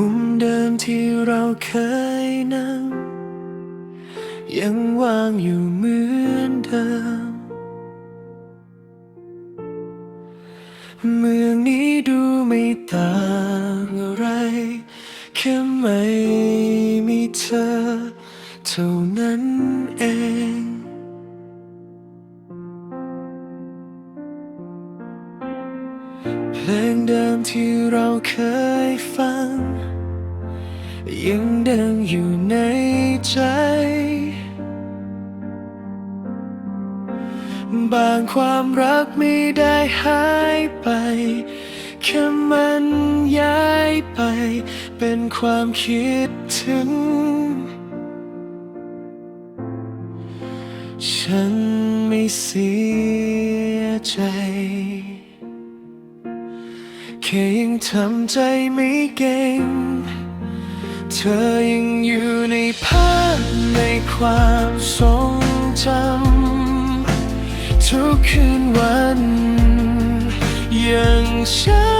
มุมเดิมที่เราเคยนั่ง ยังว่างอยู่เหมือนเดิม เมืองนี้ดูไม่ต่างอะไร แค่ไม่มีเธอ เท่านั้นเอง ลงเดิมที่เราเคยฟัง ยังดังอยู่ในใจ บางความรักไม่ได้หายไปแค่มันย้ายไป เป็นความคิดถึง ฉันไม่เสียใจ แค่ยังทำใจไม่เก่ง เธอยังอยู่ในภาพในความทรงจำทุกคืนวัน ยังชัน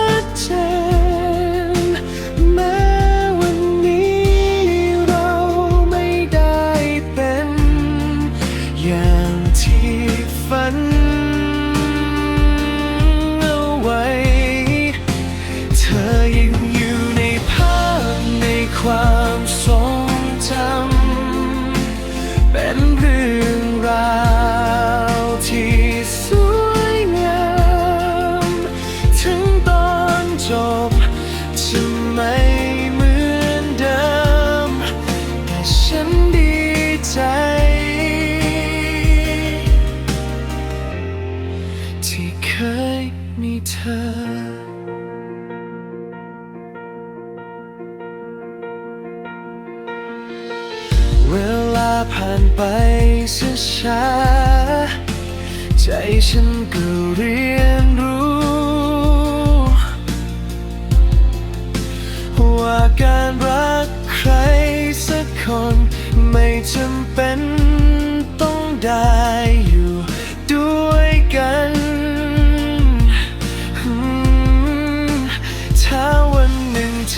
มีเธอ เวลาผ่านไปช้าๆใจฉันก็เรียนรู้ ว่าการรักใครสักคน ไม่จำเป็นต้องได้อยู่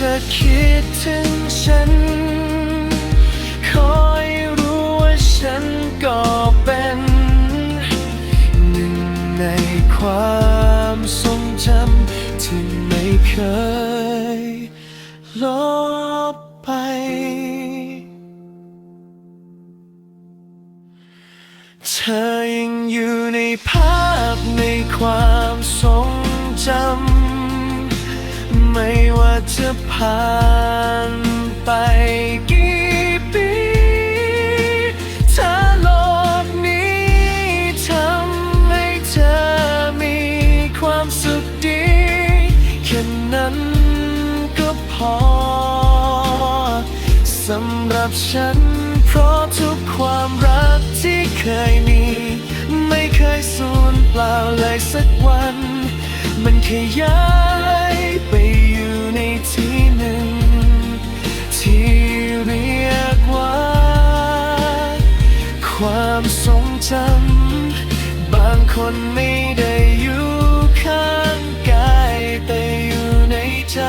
เธอคิดถึงฉันขอให้รู้ว่าฉันก็เป็นหนึ่งในความทรงจำที่ไม่เคยลบไป เธอยังอยู่ในภาพในความทรงจำ ไม่ว่าจะผ่านไปกี่ปีถ้าโลกนี้ทำให้เธอมีความสุขดีแค่นั้นก็พอสำหรับฉัน เพราะทุกความรักที่เคยมี ไม่เคยสูญเปล่าเลยสักวัน มันแค่ยาย ความทรงจำบางคนไม่ได้อยู่ข้างกายแต่อยู่ในใจ